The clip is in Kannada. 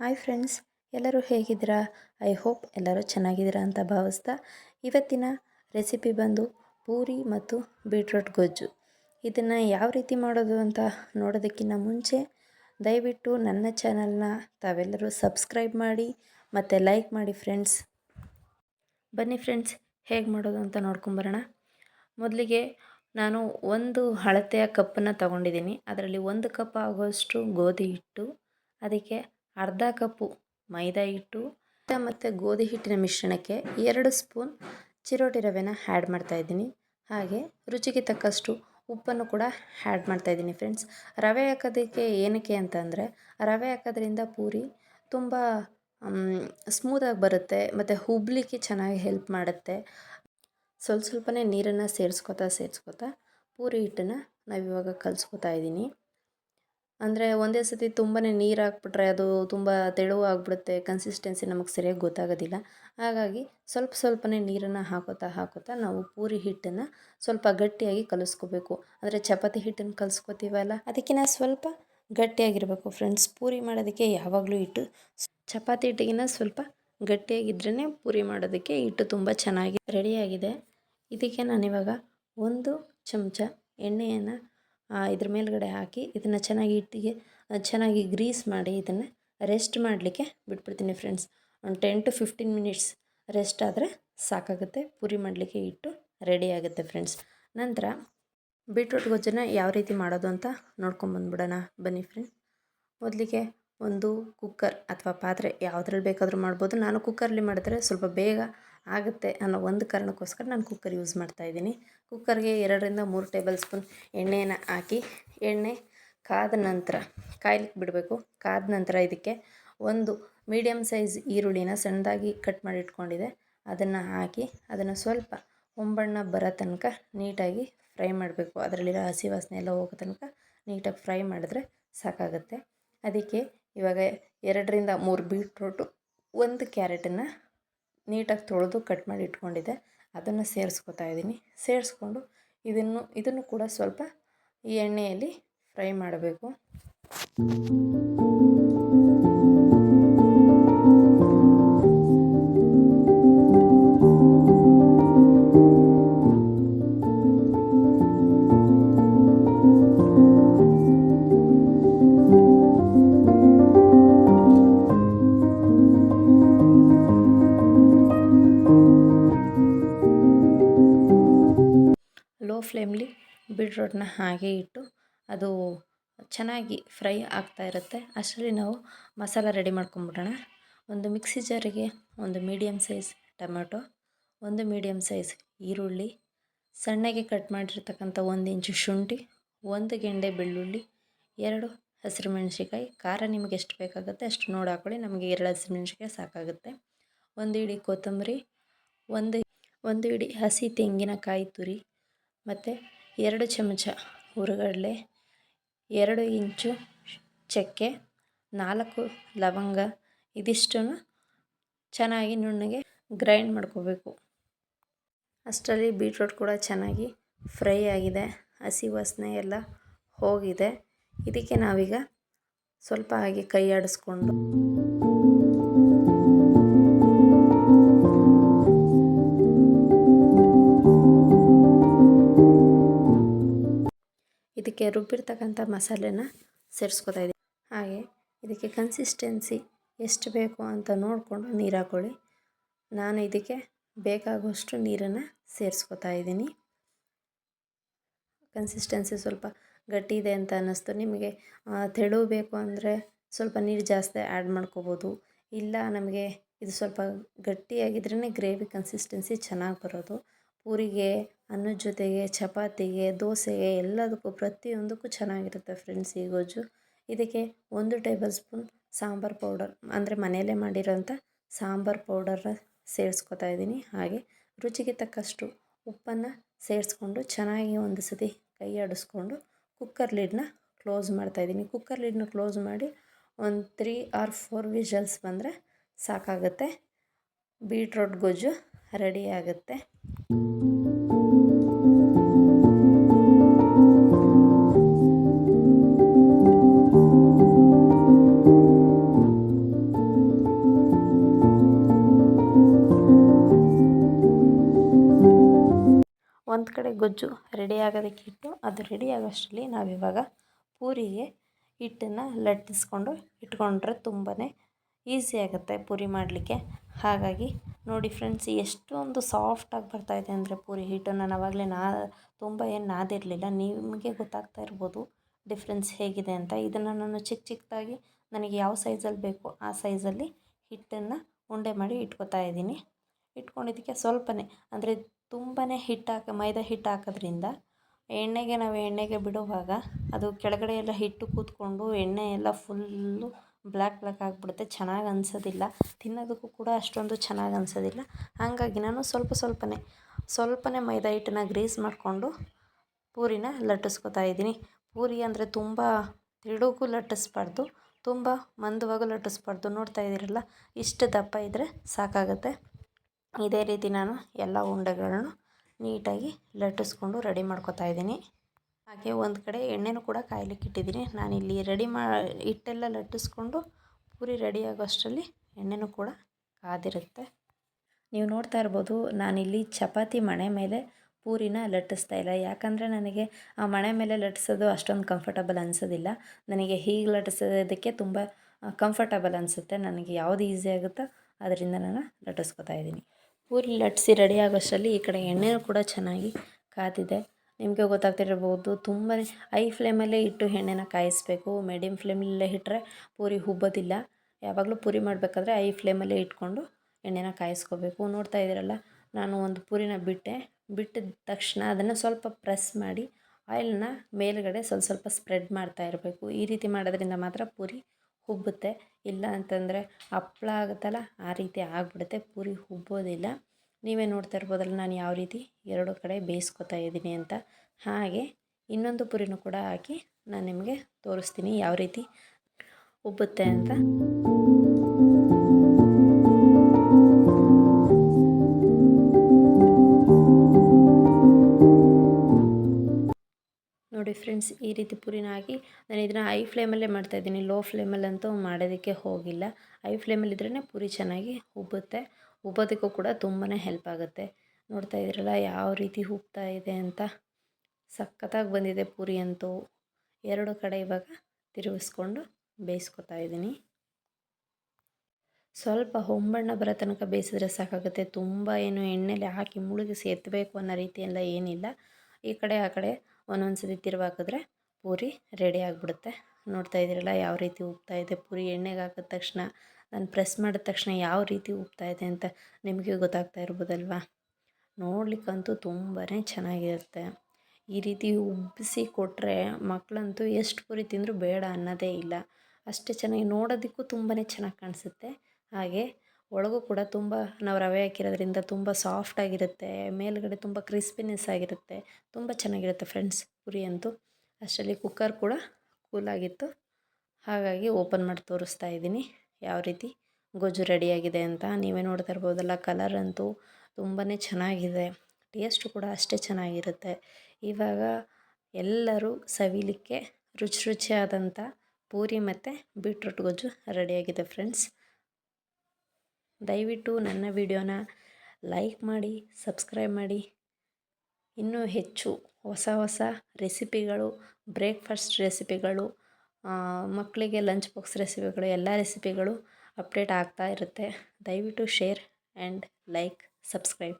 ಹಾಯ್ ಫ್ರೆಂಡ್ಸ್, ಎಲ್ಲರೂ ಹೇಗಿದ್ದೀರಾ? ಐ ಹೋಪ್ ಎಲ್ಲರೂ ಚೆನ್ನಾಗಿದ್ದೀರಾ ಅಂತ ಭಾವಿಸ್ತಾ ಇವತ್ತಿನ ರೆಸಿಪಿ ಬಂದು ಪೂರಿ ಮತ್ತು ಬೀಟ್ರೂಟ್ ಗೊಜ್ಜು. ಇದನ್ನು ಯಾವ ರೀತಿ ಮಾಡೋದು ಅಂತ ನೋಡೋದಕ್ಕಿಂತ ಮುಂಚೆ ದಯವಿಟ್ಟು ನನ್ನ ಚಾನಲ್ನ ತಾವೆಲ್ಲರೂ ಸಬ್ಸ್ಕ್ರೈಬ್ ಮಾಡಿ ಮತ್ತು ಲೈಕ್ ಮಾಡಿ ಫ್ರೆಂಡ್ಸ್. ಬನ್ನಿ ಫ್ರೆಂಡ್ಸ್, ಹೇಗೆ ಮಾಡೋದು ಅಂತ ನೋಡ್ಕೊಂಬರೋಣ ಮೊದಲಿಗೆ ನಾನು ಒಂದು ಅಳತೆಯ ಕಪ್ಪನ್ನು ತಗೊಂಡಿದ್ದೀನಿ. ಅದರಲ್ಲಿ ಒಂದು ಕಪ್ ಆಗೋಷ್ಟು ಗೋಧಿ ಹಿಟ್ಟು, ಅದಕ್ಕೆ ಅರ್ಧ ಕಪ್ಪು ಮೈದಾ ಹಿಟ್ಟು ಮತ್ತು ಗೋಧಿ ಹಿಟ್ಟಿನ ಮಿಶ್ರಣಕ್ಕೆ ಎರಡು ಸ್ಪೂನ್ ಚಿರೋಟಿ ರವೆನ ಆ್ಯಡ್ ಮಾಡ್ತಾಯಿದ್ದೀನಿ ಹಾಗೆ ರುಚಿಗೆ ತಕ್ಕಷ್ಟು ಉಪ್ಪನ್ನು ಕೂಡ ಆ್ಯಡ್ ಮಾಡ್ತಾಯಿದ್ದೀನಿ ಫ್ರೆಂಡ್ಸ್ ರವೆ ಹಾಕೋದಕ್ಕೆ ಏನಕ್ಕೆ ಅಂತಂದರೆ ರವೆ ಹಾಕೋದ್ರಿಂದ ಪೂರಿ ತುಂಬ ಸ್ಮೂತಾಗಿ ಬರುತ್ತೆ ಮತ್ತು ಹುಬ್ಲಿಕ್ಕೆ ಚೆನ್ನಾಗಿ ಹೆಲ್ಪ್ ಮಾಡುತ್ತೆ. ಸ್ವಲ್ಪ ಸ್ವಲ್ಪನೇ ನೀರನ್ನು ಸೇರಿಸ್ಕೊತಾ ಸೇರಿಸ್ಕೊತಾ ಪೂರಿ ಹಿಟ್ಟನ್ನು ನಾವಿವಾಗ ಕಲಿಸ್ಕೊತಾ ಇದ್ದೀನಿ. ಅಂದರೆ ಒಂದೇ ಸತಿ ತುಂಬಾ ನೀರು ಹಾಕ್ಬಿಟ್ರೆ ಅದು ತುಂಬ ತೆಳುವು ಆಗಿಬಿಡುತ್ತೆ ಕನ್ಸಿಸ್ಟೆನ್ಸಿ ನಮಗೆ ಸರಿಯಾಗಿ ಗೊತ್ತಾಗೋದಿಲ್ಲ. ಹಾಗಾಗಿ ಸ್ವಲ್ಪ ಸ್ವಲ್ಪನೇ ನೀರನ್ನು ಹಾಕೋತಾ ಹಾಕೋತಾ ನಾವು ಪೂರಿ ಹಿಟ್ಟನ್ನು ಸ್ವಲ್ಪ ಗಟ್ಟಿಯಾಗಿ ಕಲಿಸ್ಕೋಬೇಕು. ಅಂದರೆ ಚಪಾತಿ ಹಿಟ್ಟನ್ನು ಕಲಿಸ್ಕೋತೀವಲ್ಲ ಅದಕ್ಕಿಂತ ಸ್ವಲ್ಪ ಗಟ್ಟಿಯಾಗಿರಬೇಕು ಫ್ರೆಂಡ್ಸ್ ಪೂರಿ ಮಾಡೋದಕ್ಕೆ ಯಾವಾಗಲೂ ಹಿಟ್ಟು ಚಪಾತಿ ಹಿಟ್ಟಿಗಿನ ಸ್ವಲ್ಪ ಗಟ್ಟಿಯಾಗಿದ್ರೇ ಪೂರಿ ಮಾಡೋದಕ್ಕೆ ಹಿಟ್ಟು ತುಂಬ ಚೆನ್ನಾಗಿ ರೆಡಿಯಾಗಿದೆ ಇದಕ್ಕೆ ನಾನಿವಾಗ ಒಂದು ಚಮಚ ಎಣ್ಣೆಯನ್ನು ಇದ್ರ ಮೇಲುಗಡೆ ಹಾಕಿ ಇದನ್ನು ಚೆನ್ನಾಗಿ ಹಿಟ್ಟಿಗೆ ಚೆನ್ನಾಗಿ ಗ್ರೀಸ್ ಮಾಡಿ ಇದನ್ನು ರೆಸ್ಟ್ ಮಾಡಲಿಕ್ಕೆ ಬಿಟ್ಬಿಡ್ತೀನಿ ಫ್ರೆಂಡ್ಸ್ ಒಂದು ten to fifteen minutes rest ಆದರೆ ಸಾಕಾಗುತ್ತೆ. ಪೂರಿ ಮಾಡಲಿಕ್ಕೆ ಹಿಟ್ಟು ರೆಡಿ ಆಗುತ್ತೆ ಫ್ರೆಂಡ್ಸ್ ನಂತರ ಬೀಟ್ರೂಟ್ ಗೊಜ್ಜನ್ನ ಯಾವ ರೀತಿ ಮಾಡೋದು ಅಂತ ನೋಡ್ಕೊಂಬಂದ್ಬಿಡೋಣ ಬನ್ನಿ ಫ್ರೆಂಡ್ಸ್ ಮೊದಲಿಗೆ ಒಂದು ಕುಕ್ಕರ್ ಅಥವಾ ಪಾತ್ರೆ ಯಾವುದ್ರಲ್ಲಿ ಬೇಕಾದರೂ ಮಾಡ್ಬೋದು. ನಾನು ಕುಕ್ಕರಲ್ಲಿ ಮಾಡಿದ್ರೆ ಸ್ವಲ್ಪ ಬೇಗ ಆಗುತ್ತೆ ಅನ್ನೋ ಒಂದು ಕಾರಣಕ್ಕೋಸ್ಕರ ನಾನು ಕುಕ್ಕರ್ ಯೂಸ್ ಮಾಡ್ತಾಯಿದ್ದೀನಿ ಕುಕ್ಕರ್ಗೆ ಎರಡರಿಂದ ಮೂರು ಟೇಬಲ್ ಸ್ಪೂನ್ ಎಣ್ಣೆಯನ್ನು ಹಾಕಿ, ಎಣ್ಣೆ ಕಾದ ನಂತರ ಕಾಯ್ಲಿಕ್ಕೆ ಬಿಡಬೇಕು. ಕಾದ ನಂತರ ಇದಕ್ಕೆ ಒಂದು ಮೀಡಿಯಮ್ ಸೈಜ್ ಈರುಳ್ಳಿನ ಸಣ್ಣದಾಗಿ ಕಟ್ ಮಾಡಿ ಇಟ್ಕೊಂಡಿದೆ. ಅದನ್ನು ಹಾಕಿ ಅದನ್ನು ಸ್ವಲ್ಪ ಒಂಬಣ್ಣ ಬರೋ ತನಕ ನೀಟಾಗಿ ಫ್ರೈ ಮಾಡಬೇಕು. ಅದರಲ್ಲಿರೋ ಹಸಿ ವಾಸನೆ ಎಲ್ಲ ಹೋಗೋ ತನಕ ನೀಟಾಗಿ ಫ್ರೈ ಮಾಡಿದ್ರೆ ಸಾಕಾಗುತ್ತೆ. ಅದಕ್ಕೆ ಇವಾಗ ಎರಡರಿಂದ ಮೂರು ಬೀಟ್ರೂಟು ಒಂದು ಕ್ಯಾರೆಟನ್ನು ನೀಟಾಗಿ ತೊಳೆದು ಕಟ್ ಮಾಡಿ ಇಟ್ಕೊಂಡಿದ್ದೆ ಅದನ್ನು ಸೇರಿಸ್ಕೊತಾ ಇದ್ದೀನಿ. ಸೇರಿಸ್ಕೊಂಡು ಇದನ್ನು ಇದನ್ನು ಕೂಡ ಸ್ವಲ್ಪ ಈ ಎಣ್ಣೆಯಲ್ಲಿ ಫ್ರೈ ಮಾಡಬೇಕು. ಫ್ಲೇಮ್ಲಿ ಬೀಟ್ರೋಟ್ನ ಹಾಗೆ ಇಟ್ಟು ಅದು ಚೆನ್ನಾಗಿ ಫ್ರೈ ಆಗ್ತಾ ಇರುತ್ತೆ. ಅಷ್ಟರಲ್ಲಿ ನಾವು ಮಸಾಲ ರೆಡಿ ಮಾಡ್ಕೊಂಬಿಡೋಣ. ಒಂದು ಮಿಕ್ಸಿ ಜಾರಿಗೆ ಒಂದು ಮೀಡಿಯಮ್ ಸೈಜ್ ಟೊಮೆಟೊ ಒಂದು ಮೀಡಿಯಮ್ ಸೈಜ್ ಈರುಳ್ಳಿ, ಸಣ್ಣಗೆ ಕಟ್ ಮಾಡಿರ್ತಕ್ಕಂಥ ಒಂದು ಇಂಚು ಶುಂಠಿ, ಒಂದು ಗೆಂಡೆ ಬೆಳ್ಳುಳ್ಳಿ, ಎರಡು ಹಸಿರು ಮೆಣಸಿಕಾಯಿ ಖಾರ ನಿಮಗೆ ಎಷ್ಟು ಬೇಕಾಗುತ್ತೆ ಅಷ್ಟು ನೋಡಿ ಹಾಕೊಳ್ಳಿ. ನಮಗೆ ಎರಡು ಹಸಿರು ಮೆಣಸಿಕಾಯಿ ಸಾಕಾಗುತ್ತೆ. ಒಂದು ಇಡೀ ಕೊತ್ತಂಬರಿ, ಒಂದು ಒಂದು ಇಡೀ ಹಸಿ ತೆಂಗಿನಕಾಯಿ ತುರಿ ಮತ್ತು ಎರಡು ಚಮಚ ಹುರಗಡಲೆ, ಎರಡು ಇಂಚು ಚಕ್ಕೆ, ನಾಲ್ಕು ಲವಂಗ, ಇದಿಷ್ಟನ್ನು ಚೆನ್ನಾಗಿ ನುಣ್ಣಗೆ ಗ್ರೈಂಡ್ ಮಾಡ್ಕೋಬೇಕು. ಅಷ್ಟರಲ್ಲಿ ಬೀಟ್ರೋಟ್ ಕೂಡ ಚೆನ್ನಾಗಿ ಫ್ರೈ ಆಗಿದೆ, ಹಸಿ ವಾಸನೆ ಎಲ್ಲ ಹೋಗಿದೆ. ಇದಕ್ಕೆ ನಾವೀಗ ಸ್ವಲ್ಪ ಹಾಗೆ ಕೈ ಆಡಿಸ್ಕೊಂಡು ಇದಕ್ಕೆ ರುಬ್ಬಿರ್ತಕ್ಕಂಥ ಮಸಾಲೆನ ಸೇರಿಸ್ಕೊತಾ ಇದ್ದೀನಿ. ಹಾಗೆ ಇದಕ್ಕೆ ಕನ್ಸಿಸ್ಟೆನ್ಸಿ ಎಷ್ಟು ಬೇಕು ಅಂತ ನೋಡಿಕೊಂಡು ನೀರು ಹಾಕ್ಕೊಳ್ಳಿ ನಾನು ಇದಕ್ಕೆ ಬೇಕಾಗುವಷ್ಟು ನೀರನ್ನು ಸೇರಿಸ್ಕೊತಾ ಇದ್ದೀನಿ. ಕನ್ಸಿಸ್ಟೆನ್ಸಿ ಸ್ವಲ್ಪ ಗಟ್ಟಿ ಇದೆ ಅಂತ ಅನ್ನಿಸ್ತು. ನಿಮಗೆ ತೆಳು ಬೇಕು ಅಂದರೆ ಸ್ವಲ್ಪ ನೀರು ಜಾಸ್ತಿ ಆ್ಯಡ್ ಮಾಡ್ಕೋಬೋದು. ಇಲ್ಲ ನಮಗೆ ಇದು ಸ್ವಲ್ಪ ಗಟ್ಟಿಯಾಗಿದ್ರೇ ಗ್ರೇವಿ ಕನ್ಸಿಸ್ಟೆನ್ಸಿ ಚೆನ್ನಾಗಿ ಬರೋದು. ಪೂರಿಗೆ ಅನ್ನದ ಜೊತೆಗೆ, ಚಪಾತಿಗೆ, ದೋಸೆಗೆ ಎಲ್ಲದಕ್ಕೂ ಪ್ರತಿಯೊಂದಕ್ಕೂ ಚೆನ್ನಾಗಿರುತ್ತೆ ಫ್ರೆಂಡ್ಸ್ ಈ ಗೊಜ್ಜು. ಇದಕ್ಕೆ ಒಂದು ಟೇಬಲ್ ಸ್ಪೂನ್ ಸಾಂಬಾರು ಪೌಡರ್ ಅಂದರೆ ಮನೆಯಲ್ಲೇ ಮಾಡಿರೋಂಥ ಸಾಂಬಾರು ಪೌಡರ್ನ ಸೇರಿಸ್ಕೊತಾ ಇದ್ದೀನಿ. ಹಾಗೆ ರುಚಿಗೆ ತಕ್ಕಷ್ಟು ಉಪ್ಪನ್ನು ಸೇರಿಸ್ಕೊಂಡು ಚೆನ್ನಾಗಿ ಒಂದು ಸತಿ ಕೈ ಆಡಿಸ್ಕೊಂಡು ಕುಕ್ಕರ್ ಲಿಡ್ನ ಕ್ಲೋಸ್ ಮಾಡ್ತಾಯಿದ್ದೀನಿ ಕುಕ್ಕರ್ ಲಿಡ್ನ ಕ್ಲೋಸ್ ಮಾಡಿ ಒಂದು ತ್ರೀ ಆರ್ ಫೋರ್ ವಿಷಲ್ಸ್ ಬಂದರೆ ಸಾಕಾಗುತ್ತೆ. ಬೀಟ್ರೋಟ್ ಗೊಜ್ಜು ರೆಡಿ ಆಗುತ್ತೆ. ಒಂದು ಕಡೆ ಗೊಜ್ಜು ರೆಡಿ ಆಗೋದಕ್ಕೆ ಇಟ್ಟು ಅದು ರೆಡಿ ಆಗೋಷ್ಟರಲ್ಲಿ ನಾವಿವಾಗ ಪೂರಿಗೆ ಹಿಟ್ಟನ್ನು ಲಟ್ಟಿಸ್ಕೊಂಡು ಇಟ್ಕೊಂಡ್ರೆ ತುಂಬಾ ಈಸಿ ಆಗುತ್ತೆ ಪೂರಿ ಮಾಡಲಿಕ್ಕೆ. ಹಾಗಾಗಿ ನೋಡಿ ಫ್ರೆಂಡ್ಸ್ ಎಷ್ಟೊಂದು ಸಾಫ್ಟಾಗಿ ಬರ್ತಾಯಿದೆ ಅಂದರೆ ಪೂರಿ ಹಿಟ್ಟು. ನಾನು ಆವಾಗಲೇ ನಾ, ತುಂಬ ಏನು ನಾದಿರಲಿಲ್ಲ. ನಿಮಗೆ ಗೊತ್ತಾಗ್ತಾ ಇರ್ಬೋದು ಡಿಫ್ರೆನ್ಸ್ ಹೇಗಿದೆ ಅಂತ. ಇದನ್ನು ನಾನು ಚಿಕ್ಕ ಚಿಕ್ಕದಾಗಿ ನನಗೆ ಯಾವ ಸೈಜಲ್ಲಿ ಬೇಕು ಆ ಸೈಜಲ್ಲಿ ಹಿಟ್ಟನ್ನು ಉಂಡೆ ಮಾಡಿ ಇಟ್ಕೊತಾ ಇದ್ದೀನಿ. ಇಟ್ಕೊಂಡಿದ್ದಕ್ಕೆ ಸ್ವಲ್ಪನೇ, ಅಂದರೆ ತುಂಬಾ ಹಿಟ್ಟು ಹಾಕಿ, ಮೈದಾ ಹಿಟ್ಟು ಹಾಕೋದ್ರಿಂದ ಎಣ್ಣೆಗೆ ನಾವು ಎಣ್ಣೆಗೆ ಬಿಡುವಾಗ ಅದು ಕೆಳಗಡೆ ಎಲ್ಲ ಹಿಟ್ಟು ಕೂತ್ಕೊಂಡು ಎಣ್ಣೆ ಎಲ್ಲ ಫುಲ್ಲು ಬ್ಲ್ಯಾಕ್ ಬ್ಲ್ಯಾಕ್ ಆಗಿಬಿಡುತ್ತೆ, ಚೆನ್ನಾಗಿ ಅನ್ಸೋದಿಲ್ಲ. ತಿನ್ನೋದಕ್ಕೂ ಕೂಡ ಅಷ್ಟೊಂದು ಚೆನ್ನಾಗಿ ಅನ್ಸೋದಿಲ್ಲ. ಹಾಗಾಗಿ ನಾನು ಸ್ವಲ್ಪ ಸ್ವಲ್ಪನೇ ಸ್ವಲ್ಪನೇ ಮೈದಾ ಹಿಟ್ಟನ್ನ ಗ್ರೀಸ್ ಮಾಡಿಕೊಂಡು ಪೂರಿನ ಲಟ್ಟಿಸ್ಕೊತಾ ಇದ್ದೀನಿ. ಪೂರಿ ಅಂದರೆ ತುಂಬ ತಿಳುಗೂ ಲಟ್ಟಿಸ್ಬಾರ್ದು, ತುಂಬ ಮಂದವಾಗೂ ಲಟ್ಟಿಸ್ಬಾರ್ದು. ನೋಡ್ತಾ ಇದ್ದೀರಲ್ಲ, ಇಷ್ಟು ದಪ್ಪ ಇದ್ದರೆ ಸಾಕಾಗುತ್ತೆ. ಇದೇ ರೀತಿ ನಾನು ಎಲ್ಲ ಉಂಡೆಗಳನ್ನು ನೀಟಾಗಿ ಲಟ್ಟಿಸ್ಕೊಂಡು ರೆಡಿ ಮಾಡ್ಕೋತಾ ಇದ್ದೀನಿ. ಹಾಗೆ ಒಂದು ಕಡೆ ಎಣ್ಣೆನೂ ಕೂಡ ಕಾಯ್ಲಿಕ್ಕೆ ಇಟ್ಟಿದ್ದೀನಿ. ನಾನಿಲ್ಲಿ ರೆಡಿ ಮಾ, ಹಿಟ್ಟೆಲ್ಲ ಲಟ್ಟಿಸ್ಕೊಂಡು ಪೂರಿ ರೆಡಿ ಆಗೋಷ್ಟರಲ್ಲಿ ಎಣ್ಣೆನೂ ಕೂಡ ಕಾದಿರುತ್ತೆ. ನೀವು ನೋಡ್ತಾ ಇರ್ಬೋದು ನಾನಿಲ್ಲಿ ಚಪಾತಿ ಮಣೆ ಮೇಲೆ ಪೂರಿನ ಲಟ್ಟಿಸ್ತಾ ಇಲ್ಲ. ಯಾಕಂದರೆ ನನಗೆ ಆ ಮಣೆ ಮೇಲೆ ಲಟ್ಟಿಸೋದು ಅಷ್ಟೊಂದು ಕಂಫರ್ಟಬಲ್ ಅನಿಸೋದಿಲ್ಲ. ನನಗೆ ಹೀಗೆ ಲಟ್ಟಿಸೋದಕ್ಕೆ ತುಂಬ ಕಂಫರ್ಟಬಲ್ ಅನಿಸುತ್ತೆ. ನನಗೆ ಯಾವುದು ಈಸಿ ಆಗುತ್ತೋ ಅದರಿಂದ ನಾನು ಲಟ್ಟಿಸ್ಕೊತಾ ಇದ್ದೀನಿ. ಪೂರಿ ಲಟ್ಟಿಸಿ ರೆಡಿ ಆಗೋಷ್ಟರಲ್ಲಿ ಈ ಕಡೆ ಎಣ್ಣೆನೂ ಕೂಡ ಚೆನ್ನಾಗಿ ಕಾದಿದೆ. ನಿಮಗೆ ಗೊತ್ತಾಗ್ತಿರ್ಬೋದು ತುಂಬಾ ಐ ಫ್ಲೇಮಲ್ಲೇ ಇಟ್ಟು ಎಣ್ಣೆನ ಕಾಯಿಸಬೇಕು. ಮೀಡಿಯಮ್ ಫ್ಲೇಮಲ್ಲೇ ಇಟ್ಟರೆ ಪೂರಿ ಹುಬ್ಬೋದಿಲ್ಲ. ಯಾವಾಗಲೂ ಪೂರಿ ಮಾಡಬೇಕಾದ್ರೆ ಐ ಫ್ಲೇಮಲ್ಲೇ ಇಟ್ಕೊಂಡು ಎಣ್ಣೆನ ಕಾಯಿಸ್ಕೋಬೇಕು. ನೋಡ್ತಾ ಇದ್ದೀರಲ್ಲ, ನಾನು ಒಂದು ಪೂರಿನ ಬಿಟ್ಟೆ. ಬಿಟ್ಟಿದ ತಕ್ಷಣ ಅದನ್ನು ಸ್ವಲ್ಪ ಪ್ರೆಸ್ ಮಾಡಿ ಆಯಿಲ್ನ ಮೇಲುಗಡೆ ಸ್ವಲ್ಪ ಸ್ವಲ್ಪ ಸ್ಪ್ರೆಡ್ ಮಾಡ್ತಾ ಇರಬೇಕು. ಈ ರೀತಿ ಮಾಡೋದ್ರಿಂದ ಮಾತ್ರ ಪೂರಿ ಹುಬ್ಬುತ್ತೆ. ಇಲ್ಲ ಅಂತಂದರೆ ಹಪ್ಪಳ ಆಗುತ್ತಲ್ಲ, ಆ ರೀತಿ ಆಗಿಬಿಡುತ್ತೆ. ಪೂರಿ ಉಬ್ಬೋದಿಲ್ಲ ನೀವೇ ನೋಡ್ತಾ ಇರ್ಬೋದಲ್ಲ ನಾನು ಯಾವ ರೀತಿ ಎರಡು ಕಡೆ ಬೇಯಿಸ್ಕೊತಾ ಇದ್ದೀನಿ ಅಂತ. ಹಾಗೆ ಇನ್ನೊಂದು ಪುರಿನೂ ಕೂಡ ಹಾಕಿ ನಾನು ನಿಮಗೆ ತೋರಿಸ್ತೀನಿ ಯಾವ ರೀತಿ ಉಬ್ಬುತ್ತೆ ಅಂತ. ನೋಡಿ ಫ್ರೆಂಡ್ಸ್, ಈ ರೀತಿ ಪುರಿನ ಹಾಕಿ ನಾನು ಇದನ್ನು ಐ ಫ್ಲೇಮಲ್ಲೇ ಮಾಡ್ತಾಯಿದ್ದೀನಿ ಲೋ ಫ್ಲೇಮಲ್ಲಂತೂ ಮಾಡೋದಕ್ಕೆ ಹೋಗಿಲ್ಲ. ಐ ಫ್ಲೇಮಲ್ಲಿದ್ರೇ ಪುರಿ ಚೆನ್ನಾಗಿ ಉಬ್ಬುತ್ತೆ. ಉಬ್ಬೋದಕ್ಕೂ ಕೂಡ ತುಂಬಾ ಹೆಲ್ಪ್ ಆಗುತ್ತೆ. ನೋಡ್ತಾ ಇದ್ದೀರಲ್ಲ, ಯಾವ ರೀತಿ ಉಬ್ತಾ ಇದೆ ಅಂತ. ಸಖತ್ತಾಗಿ ಬಂದಿದೆ ಪೂರಿ ಅಂತೂ. ಎರಡು ಕಡೆ ಇವಾಗ ತಿರುಗಿಸ್ಕೊಂಡು ಬೇಯಿಸ್ಕೊತಾ ಇದ್ದೀನಿ. ಸ್ವಲ್ಪ ಹೊಂಬಣ್ಣ ಬರೋ ತನಕ ಬೇಯಿಸಿದ್ರೆ ಸಾಕಾಗುತ್ತೆ. ತುಂಬ ಏನು ಎಣ್ಣೆಲಿ ಹಾಕಿ ಮುಳುಗಿಸಿ ಎತ್ತಬೇಕು ಅನ್ನೋ ರೀತಿಯೆಲ್ಲ ಏನಿಲ್ಲ. ಈ ಕಡೆ, ಆ ಕಡೆ ಒಂದೊಂದು ಸತಿ ತಿರುವಾಕಿದ್ರೆ ಪೂರಿ ರೆಡಿ ಆಗಿಬಿಡುತ್ತೆ. ನೋಡ್ತಾ ಇದ್ದೀರಲ್ಲ, ಯಾವ ರೀತಿ ಉಬ್ತಾ ಇದೆ. ಪೂರಿ ಎಣ್ಣೆಗೆ ಹಾಕಿದ ತಕ್ಷಣ ನಾನು ಪ್ರೆಸ್ ಮಾಡಿದ ತಕ್ಷಣ ಯಾವ ರೀತಿ ಉಬ್ತಾ ಇದೆ ಅಂತ ನಿಮಗೆ ಗೊತ್ತಾಗ್ತಾ ಇರ್ಬೋದಲ್ವಾ? ನೋಡಲಿಕ್ಕಂತೂ ತುಂಬಾ ಚೆನ್ನಾಗಿರುತ್ತೆ. ಈ ರೀತಿ ಉಬ್ಬಿಸಿ ಕೊಟ್ಟರೆ ಮಕ್ಕಳಂತೂ ಎಷ್ಟು ಪುರಿ ತಿಂದರೂ ಬೇಡ ಅನ್ನೋದೇ ಇಲ್ಲ. ಅಷ್ಟೇ ಚೆನ್ನಾಗಿ ನೋಡೋದಕ್ಕೂ ತುಂಬಾ ಚೆನ್ನಾಗಿ ಕಾಣಿಸುತ್ತೆ. ಹಾಗೆ ಒಳಗೂ ಕೂಡ ತುಂಬ ನಾವು ರವೆ ಹಾಕಿರೋದ್ರಿಂದ ತುಂಬ ಸಾಫ್ಟಾಗಿರುತ್ತೆ ಮೇಲುಗಡೆ ತುಂಬ ಕ್ರಿಸ್ಪಿನೆಸ್ ಆಗಿರುತ್ತೆ. ತುಂಬ ಚೆನ್ನಾಗಿರುತ್ತೆ ಫ್ರೆಂಡ್ಸ್ ಪುರಿ ಅಂತೂ. ಅಷ್ಟರಲ್ಲಿ ಕುಕ್ಕರ್ ಕೂಡ ಕೂಲಾಗಿತ್ತು ಹಾಗಾಗಿ ಓಪನ್ ಮಾಡಿ ತೋರಿಸ್ತಾ ಇದ್ದೀನಿ. ಯಾವ ರೀತಿ ಗೊಜ್ಜು ರೆಡಿಯಾಗಿದೆ ಅಂತ ನೀವೇ ನೋಡ್ತಾ ಇರ್ಬೋದಲ್ಲ. ಕಲರ್ ಅಂತೂ ತುಂಬಾ ಚೆನ್ನಾಗಿದೆ. ಟೇಸ್ಟು ಕೂಡ ಅಷ್ಟೇ ಚೆನ್ನಾಗಿರುತ್ತೆ. ಇವಾಗ ಎಲ್ಲರೂ ಸವಿಲಿಕ್ಕೆ ರುಚಿ ರುಚಿಯಾದಂಥ ಪೂರಿ ಮತ್ತು ಬೀಟ್ರೂಟ್ ಗೊಜ್ಜು ರೆಡಿಯಾಗಿದೆ ಫ್ರೆಂಡ್ಸ್ ದಯವಿಟ್ಟು ನನ್ನ ವಿಡಿಯೋನ ಲೈಕ್ ಮಾಡಿ ಸಬ್ಸ್ಕ್ರೈಬ್ ಮಾಡಿ. ಇನ್ನೂ ಹೆಚ್ಚು ಹೊಸ ಹೊಸ ರೆಸಿಪಿಗಳು ಬ್ರೇಕ್ಫಾಸ್ಟ್ ರೆಸಿಪಿಗಳು ಮಕ್ಕಳಿಗೆ ಲಂಚ್ ಬಾಕ್ಸ್ ರೆಸಿಪಿಗಳು ಎಲ್ಲ ರೆಸಿಪಿಗಳು ಅಪ್ಡೇಟ್ ಆಗ್ತಾ ಇರುತ್ತೆ. ದಯವಿಟ್ಟು ಶೇರ್ ಆ್ಯಂಡ್ ಲೈಕ್ ಸಬ್ಸ್ಕ್ರೈಬ್